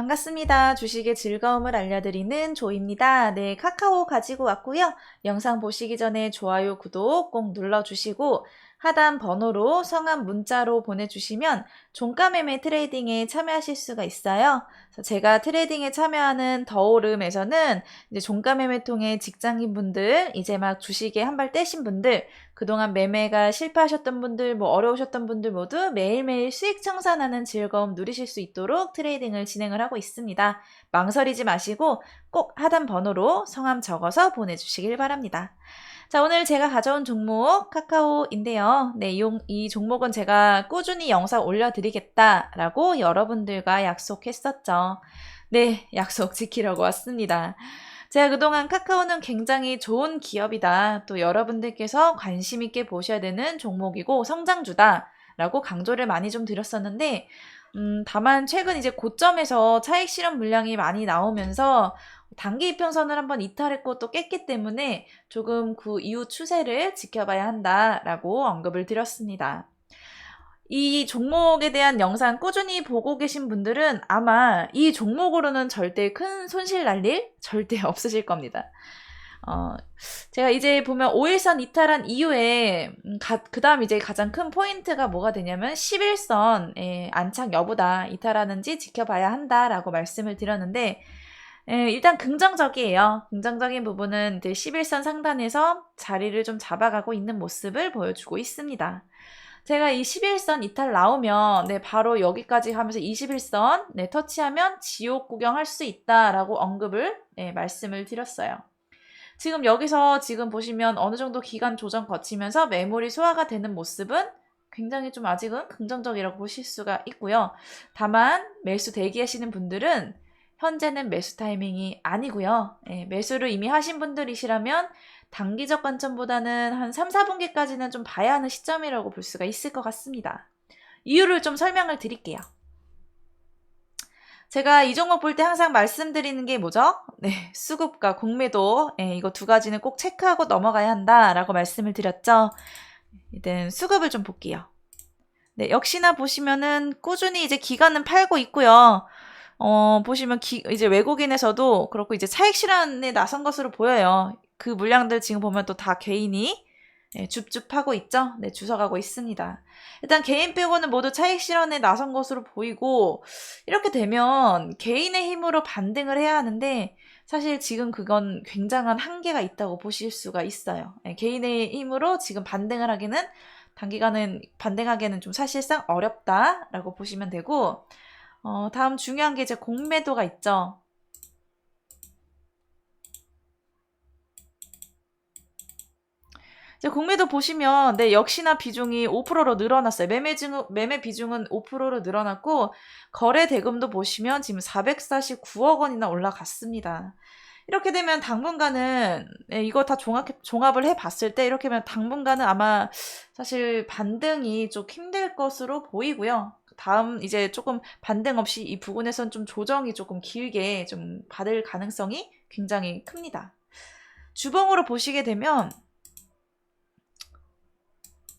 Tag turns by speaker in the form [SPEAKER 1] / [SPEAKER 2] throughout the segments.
[SPEAKER 1] 반갑습니다. 주식의 즐거움을 알려드리는 조입니다. 네, 카카오 가지고 왔고요. 영상 보시기 전에 좋아요, 구독 꼭 눌러주시고 하단 번호로 성함 문자로 보내주시면 종가 매매 트레이딩에 참여하실 수가 있어요. 제가 트레이딩에 참여하는 더오름에서는 이제 종가 매매 통해 직장인 분들, 이제 막 주식에 한 발 떼신 분들, 그동안 매매가 실패하셨던 분들, 뭐 어려우셨던 분들 모두 매일매일 수익 청산하는 즐거움 누리실 수 있도록 트레이딩을 진행을 하고 있습니다. 망설이지 마시고 꼭 하단 번호로 성함 적어서 보내주시길 바랍니다. 자, 오늘 제가 가져온 종목 카카오인데요. 네, 이, 이 종목은 제가 꾸준히 영상 올려드리겠다라고 여러분들과 약속했었죠. 네, 약속 지키려고 왔습니다. 제가 그동안 카카오는 굉장히 좋은 기업이다. 또 여러분들께서 관심 있게 보셔야 되는 종목이고 성장주다. 라고 강조를 많이 좀 드렸었는데, 음, 다만 최근 이제 고점에서 차익 실현 물량이 많이 나오면서 단기 이평선을 한번 이탈했고 또 깼기 때문에 조금 그 이후 추세를 지켜봐야 한다라고 언급을 드렸습니다. 이 종목에 대한 영상 꾸준히 보고 계신 분들은 아마 이 종목으로는 절대 큰 손실 날 일 절대 없으실 겁니다. 어, 제가 이제 보면 5일선 이탈한 이후에, 음, 그 다음 이제 가장 큰 포인트가 뭐가 되냐면 11선의 안착 여부다. 이탈하는지 지켜봐야 한다 라고 말씀을 드렸는데, 예, 일단 긍정적이에요. 긍정적인 부분은 이제 11선 상단에서 자리를 좀 잡아가고 있는 모습을 보여주고 있습니다. 제가 이 11선 이탈 나오면 네, 바로 여기까지 하면서 21선 네, 터치하면 지옥 구경할 수 있다라고 언급을 네, 말씀을 드렸어요. 지금 여기서 지금 보시면 어느 정도 기간 조정 거치면서 매물이 소화가 되는 모습은 굉장히 좀 아직은 긍정적이라고 보실 수가 있고요. 다만 매수 대기하시는 분들은 현재는 매수 타이밍이 아니고요. 예, 매수를 이미 하신 분들이시라면 단기적 관점보다는 한 3, 4분기까지는 좀 봐야 하는 시점이라고 볼 수가 있을 것 같습니다. 이유를 좀 설명을 드릴게요. 제가 이 종목 볼 때 항상 말씀드리는 게 뭐죠? 네, 수급과 공매도 예, 이거 두 가지는 꼭 체크하고 넘어가야 한다라고 말씀을 드렸죠. 일단 수급을 좀 볼게요. 네, 역시나 보시면은 꾸준히 이제 기간은 팔고 있고요. 어, 보시면 기, 이제 외국인에서도 그렇고 이제 차익 실현에 나선 것으로 보여요. 그 물량들 지금 보면 또 다 개인이 네, 줍줍하고 있죠? 네, 주워가고 있습니다. 일단 개인 빼고는 모두 차익 실현에 나선 것으로 보이고, 이렇게 되면 개인의 힘으로 반등을 해야 하는데, 사실 지금 그건 굉장한 한계가 있다고 보실 수가 있어요. 네, 개인의 힘으로 지금 반등을 하기는, 단기간은 반등하기에는 좀 사실상 어렵다라고 보시면 되고, 어, 다음 중요한 게 이제 공매도가 있죠. 이제 공매도 보시면 네 역시나 비중이 5%로 늘어났어요. 매매 중 매매 비중은 5%로 늘어났고 거래 대금도 보시면 지금 449억 원이나 올라갔습니다. 이렇게 되면 당분간은 네, 이거 다 종합 종합을 해 봤을 때 이렇게 되면 당분간은 아마 사실 반등이 좀 힘들 것으로 보이고요. 다음 이제 조금 반등 없이 이 부분에선 좀 조정이 조금 길게 좀 받을 가능성이 굉장히 큽니다. 주봉으로 보시게 되면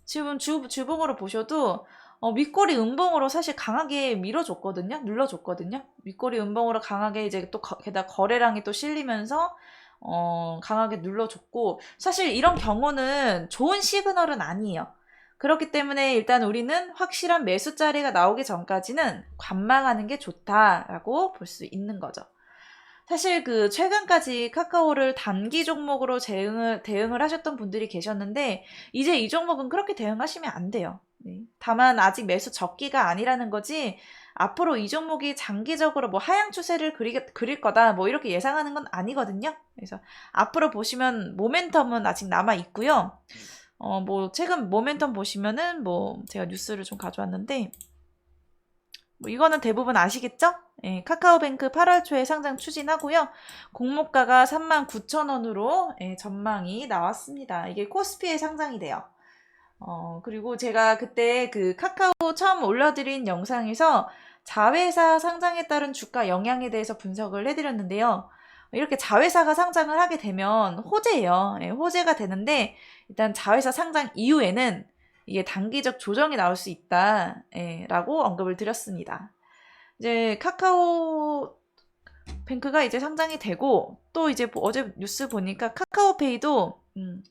[SPEAKER 1] 지금 주, 주봉으로 보셔도 어, 윗꼬리 음봉으로 사실 강하게 밀어줬거든요. 눌러줬거든요. 윗꼬리 음봉으로 강하게 이제 또 거, 게다가 거래량이 또 실리면서 어, 강하게 눌러줬고 사실 이런 경우는 좋은 시그널은 아니에요. 그렇기 때문에 일단 우리는 확실한 매수 자리가 나오기 전까지는 관망하는 게 좋다라고 볼 수 있는 거죠. 사실 그 최근까지 카카오를 단기 종목으로 대응을, 대응을 하셨던 분들이 계셨는데 이제 이 종목은 그렇게 대응하시면 안 돼요. 네. 다만 아직 매수 적기가 아니라는 거지 앞으로 이 종목이 장기적으로 뭐 하향 추세를 그리, 그릴 거다 뭐 이렇게 예상하는 건 아니거든요. 그래서 앞으로 보시면 모멘텀은 아직 남아 있고요. 어, 뭐, 최근 모멘텀 보시면은, 뭐, 제가 뉴스를 좀 가져왔는데, 뭐, 이거는 대부분 아시겠죠? 예, 카카오뱅크 8월 초에 상장 추진하고요. 공모가가 39,000원으로 예, 전망이 나왔습니다. 이게 코스피에 상장이 돼요. 어, 그리고 제가 그때 그 카카오 처음 올려드린 영상에서 자회사 상장에 따른 주가 영향에 대해서 분석을 해드렸는데요. 이렇게 자회사가 상장을 하게 되면 호재예요. 예, 호재가 되는데 일단 자회사 상장 이후에는 이게 단기적 조정이 나올 수 있다라고 예, 언급을 드렸습니다. 이제 카카오 뱅크가 이제 상장이 되고 또 이제 뭐 어제 뉴스 보니까 카카오페이도 음,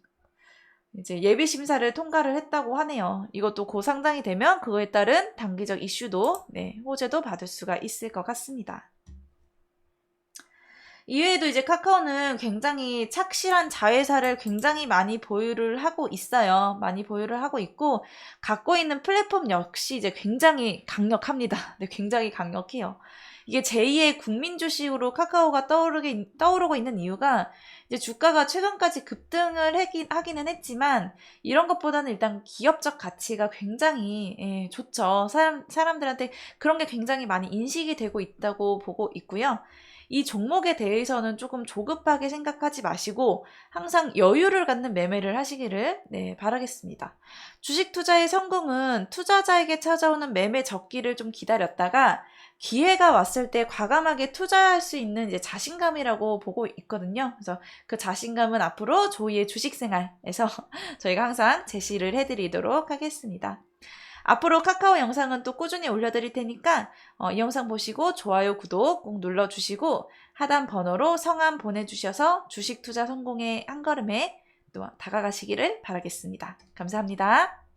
[SPEAKER 1] 이제 예비 심사를 통과를 했다고 하네요. 이것도 고 상장이 되면 그거에 따른 단기적 이슈도 네, 호재도 받을 수가 있을 것 같습니다. 이외에도 이제 카카오는 굉장히 착실한 자회사를 굉장히 많이 보유를 하고 있어요. 많이 보유를 하고 있고 갖고 있는 플랫폼 역시 이제 굉장히 강력합니다. 네, 굉장히 강력해요. 이게 제2의 국민 주식으로 카카오가 떠오르게, 떠오르고 있는 이유가 이제 주가가 최근까지 급등을 하긴, 하기는 했지만 이런 것보다는 일단 기업적 가치가 굉장히 예, 좋죠. 사람, 사람들한테 그런 게 굉장히 많이 인식이 되고 있다고 보고 있고요. 이 종목에 대해서는 조금 조급하게 생각하지 마시고 항상 여유를 갖는 매매를 하시기를 네, 바라겠습니다. 주식 투자의 성공은 투자자에게 찾아오는 매매 적기를 좀 기다렸다가 기회가 왔을 때 과감하게 투자할 수 있는 이제 자신감이라고 보고 있거든요. 그래서 그 자신감은 앞으로 조이의 주식 생활에서 저희가 항상 제시를 해드리도록 하겠습니다. 앞으로 카카오 영상은 또 꾸준히 올려드릴 테니까 어, 이 영상 보시고 좋아요, 구독 꼭 눌러주시고 하단 번호로 성함 보내주셔서 주식 투자 성공의 한 걸음에 또 다가가시기를 바라겠습니다. 감사합니다.